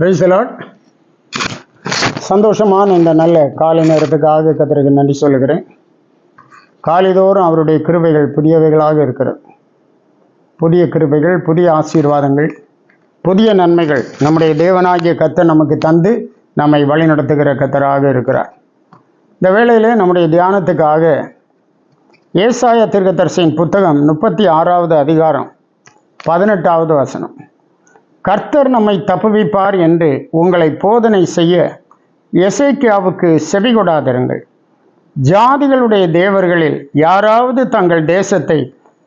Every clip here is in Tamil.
பிரைசலாட் சந்தோஷமான இந்த நல்ல காலை நேரத்துக்காக கத்திரிக்கு நன்றி சொல்லுகிறேன். காலைதோறும் அவருடைய கிருபைகள் புதியவைகளாக இருக்கிறது. புதிய கிருபைகள் புதிய ஆசீர்வாதங்கள் புதிய நன்மைகள் நம்முடைய தேவனாகிய கத்தை நமக்கு தந்து நம்மை வழிநடத்துகிற கத்தராக இருக்கிறார். இந்த வேளையிலே நம்முடைய தியானத்துக்காக ஏசாய திருக்கத்தரசின் புத்தகம் முப்பத்தி ஆறாவது அதிகாரம் பதினெட்டாவது வசனம். கர்த்தர் நம்மை தப்புவிப்பார் என்று உங்களை போதனை செய்ய எசேக்கியாவுக்கு செவிகொடாதிருங்கள். ஜாதிகளுடைய தேவர்களில் யாராவது தங்கள் தேசத்தை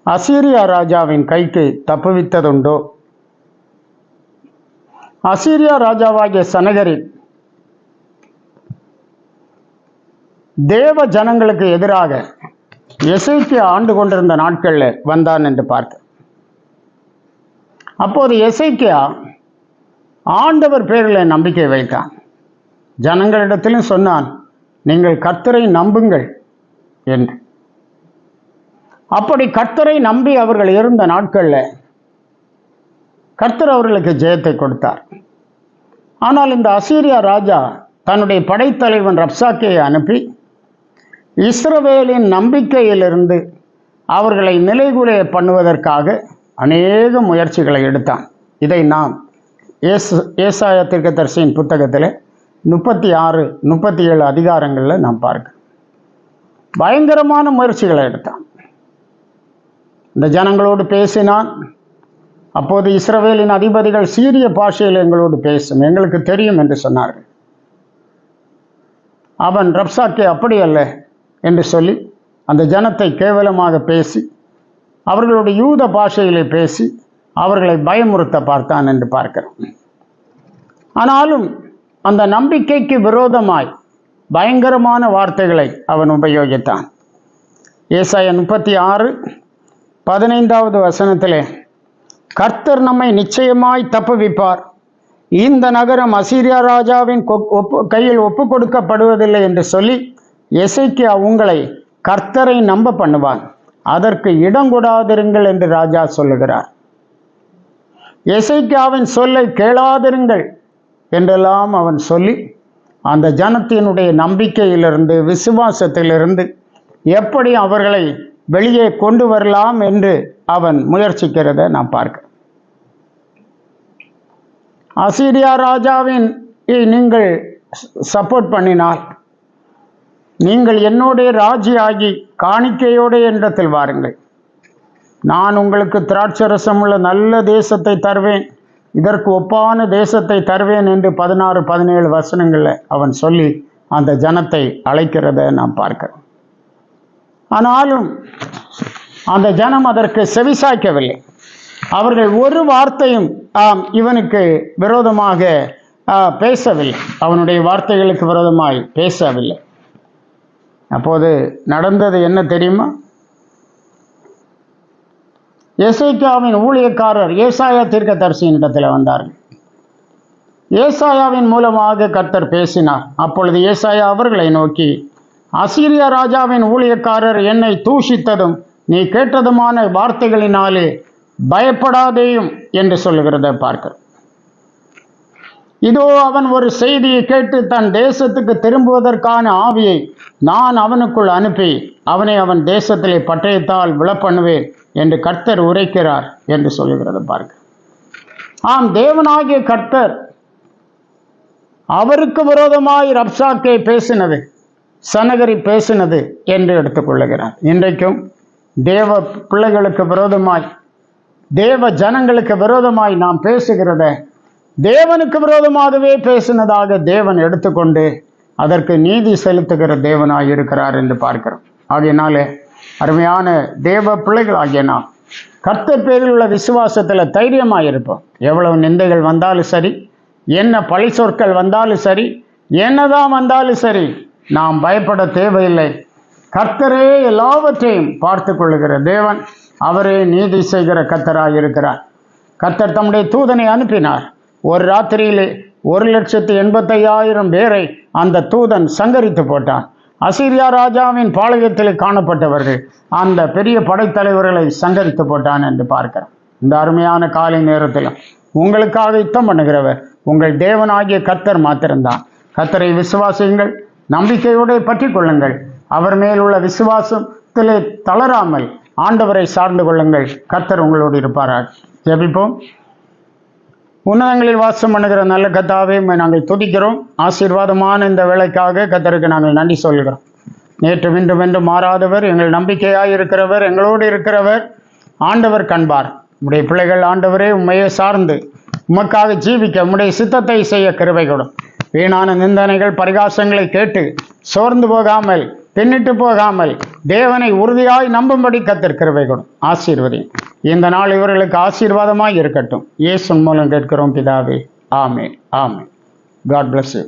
அசீரியா ராஜாவின் கைக்கு தப்புவித்ததுண்டோ? அசீரியா ராஜாவாகிய சனகரின் தேவ ஜனங்களுக்கு எதிராக எசேக்கியா ஆண்டு கொண்டிருந்த நாட்களில் வந்தான் என்று பார்க்க அப்போது எசைக்கியா ஆண்டவர் பேரில் நம்பிக்கை வைத்தான். ஜனங்களிடத்திலும் சொன்னான் நீங்கள் கர்த்தரை நம்புங்கள் என்று. அப்படி கர்த்தரை நம்பி அவர்கள் இருந்த நாட்களில் கர்த்தர் அவர்களுக்கு ஜெயத்தை கொடுத்தார். ஆனால் இந்த அசீரியா ராஜா தன்னுடைய படைத்தலைவன் ரப்சாக்கையை அனுப்பி இஸ்ரவேலின் நம்பிக்கையிலிருந்து அவர்களை நிலைகுலைய பண்ணுவதற்காக அநேக முயற்சிகளை எடுத்தான். இதை நாம் ஏசு ஏசாய தீர்க்கதரிசியின் புத்தகத்தில் முப்பத்தி ஆறு முப்பத்தி ஏழு அதிகாரங்களில் நாம் பார்க்க. பயங்கரமான முயற்சிகளை எடுத்தான். இந்த ஜனங்களோடு பேசினான். அப்போது இஸ்ரவேலின் அதிபதிகள் சீரிய பாஷையில் எங்களோடு பேசும் எங்களுக்கு தெரியும் என்று சொன்னார்கள். அவன் ரப்சாக்கே அப்படி அல்ல என்று சொல்லி அந்த ஜனத்தை கேவலமாக பேசி அவர்களுடைய யூத பாஷையிலே பேசி அவர்களை பயமுறுத்த பார்த்தான் என்று பார்க்கிறோம். ஆனாலும் அந்த நம்பிக்கைக்கு விரோதமாய் பயங்கரமான வார்த்தைகளை அவன் உபயோகித்தான். ஏசாய முப்பத்தி ஆறு பதினைந்தாவது வசனத்திலே கர்த்தர் நம்மை நிச்சயமாய் தப்புவிப்பார். இந்த நகரம் அசீரியா ராஜாவின் ஒப்பு கையில் ஒப்பு கொடுக்கப்படுவதில்லை என்று சொல்லி எசைக்கியா உங்களை கர்த்தரை நம்ப பண்ணுவான். அதற்கு இடங்கொடாதிருங்கள் என்று ராஜா சொல்லுகிறார். எசைக்காவின் சொல்லை கேளாதிருங்கள் என்றெல்லாம் அவன் சொல்லி அந்த ஜனத்தினுடைய நம்பிக்கையிலிருந்து விசுவாசத்திலிருந்து எப்படி அவர்களை வெளியே கொண்டு வரலாம் என்று அவன் முயற்சிக்கிறதை நான் பார்க்க. அசீரியா ராஜாவின் நீங்கள் சப்போர்ட் பண்ணினால் நீங்கள் என்னுடைய ஆகி காணிக்கையோடு என்றத்தில் வாருங்கள். நான் உங்களுக்கு திராட்சரசம் உள்ள நல்ல தேசத்தை தருவேன். இதற்கு ஒப்பான தேசத்தை தருவேன் என்று பதினாறு பதினேழு வசனங்களில் அவன் சொல்லி அந்த ஜனத்தை அழைக்கிறத நாம் பார்க்கிறோம். ஆனாலும் அந்த ஜனம் அதற்கு செவிசாய்க்கவில்லை. அவர்கள் ஒரு வார்த்தையும் ஆம், இவனுக்கு விரோதமாக பேசவில்லை. அவனுடைய வார்த்தைகளுக்கு விரோதமாய் பேசவில்லை. அப்போது நடந்தது என்ன தெரியுமா? எசைக்காவின் ஊழியக்காரர் ஏசாயா தீர்க்கதரிசியின் இடத்துல வந்தார்கள் ஏசாயாவின் மூலமாக கர்த்தர் பேசினார். அப்பொழுது ஏசாயா அவர்களை நோக்கி அசிரிய ராஜாவின் ஊழியக்காரர் என்னை தூஷித்ததும் நீ கேட்டதுமான வார்த்தைகளினாலே பயப்படாதேயும் என்று சொல்லுகிறத பார்க்கிறோம் இதோ அவன் ஒரு செய்தியை கேட்டு தன் தேசத்துக்கு திரும்புவதற்கான ஆவியை நான் அவனுக்குள் அனுப்பி அவனை அவன் தேசத்திலே பட்டயத்தால் விழப்பண்ணுவேன் என்று கர்த்தர் உரைக்கிறார் என்று சொல்லுகிறது பாருங்க. ஆம் தேவனாகிய கர்த்தர் அவருக்கு விரோதமாய் ரப்சாக்கே பேசினது சனகரி பேசினது என்று எடுத்துக்கொள்ளுகிறார் இன்றைக்கும் தேவ பிள்ளைகளுக்கு விரோதமாய் தேவ ஜனங்களுக்கு விரோதமாய் நாம் பேசுகிறத தேவனுக்கு விரோதமாகவே பேசினதாக தேவன் எடுத்துக்கொண்டு அதற்கு நீதி செலுத்துகிற தேவனாய் இருக்கிறார் என்று பார்க்கிறோம். ஆகையினால அருமையான தேவ பிள்ளைகள் ஆகிய நாம் கர்த்தர் பேரில் உள்ள விசுவாசத்தில் தைரியமாக இருப்போம் எவ்வளவு நிந்தைகள் வந்தாலும் சரி என்ன பழி சொற்கள் வந்தாலும் சரி என்னதான் வந்தாலும் சரி நாம் பயப்பட தேவையில்லை. கர்த்தரே எல்லாவற்றையும் பார்த்து கொள்ளுகிற தேவன் அவரே நீதி செய்கிற கர்த்தராக இருக்கிறார் கர்த்தர் தம்முடைய தூதனை அனுப்பினார். ஒரு ராத்திரியிலே ஒரு லட்சத்து எண்பத்தையாயிரம் பேரை அந்த தூதன் சங்கரித்து போட்டான். அசிரியா ராஜாவின் பாளையத்தில் காணப்பட்டவர்கள் அந்த பெரிய படைத்தலைவர்களை சங்கரித்து போட்டான் என்று பார்க்கிறோம். இந்த அருமையான காலை நேரத்திலும் உங்களுக்காக யுத்தம் பண்ணுகிறவர் உங்கள் தேவனாகிய கத்தர் மாத்திரம்தான். கத்தரை விசுவாசியுங்கள் நம்பிக்கையோடு பற்றி கொள்ளுங்கள். அவர் மேல் உள்ள விசுவாசத்திலே தளராமல் ஆண்டவரை சார்ந்து கொள்ளுங்கள். கத்தர் உங்களோடு இருப்பாராக. ஜெபிப்போம். உன்னதங்களில் வாசம் பண்ணுகிற நல்ல கத்தாவே நாங்கள் துதிக்கிறோம். ஆசீர்வாதமான இந்த வேலைக்காக கத்தருக்கு நாங்கள் நன்றி சொல்கிறோம். நேற்று மீண்டும் வென்று மாறாதவர் எங்கள் நம்பிக்கையாக இருக்கிறவர் எங்களோடு இருக்கிறவர் ஆண்டவர் கண்பார். உடைய பிள்ளைகள் ஆண்டவரே உண்மையை சார்ந்து உமக்காக ஜீவிக்க உம்முடைய சித்தத்தை செய்ய கிருபை கொடும். வீணான நிந்தனைகள் பரிகாசங்களை கேட்டு சோர்ந்து போகாமல் பின்னிட்டு போகாமல் தேவனை உறுதியாய் நம்பும்படி கத்தர் கொடும். ஆசீர்வதி இந்த நாள் இவர்களுக்கு ஆசீர்வாதமாக இருக்கட்டும். ஏசுன் மூலம் கேட்கிறோம் பிதாவே. ஆமே ஆமே காட் பிளஸ் யூ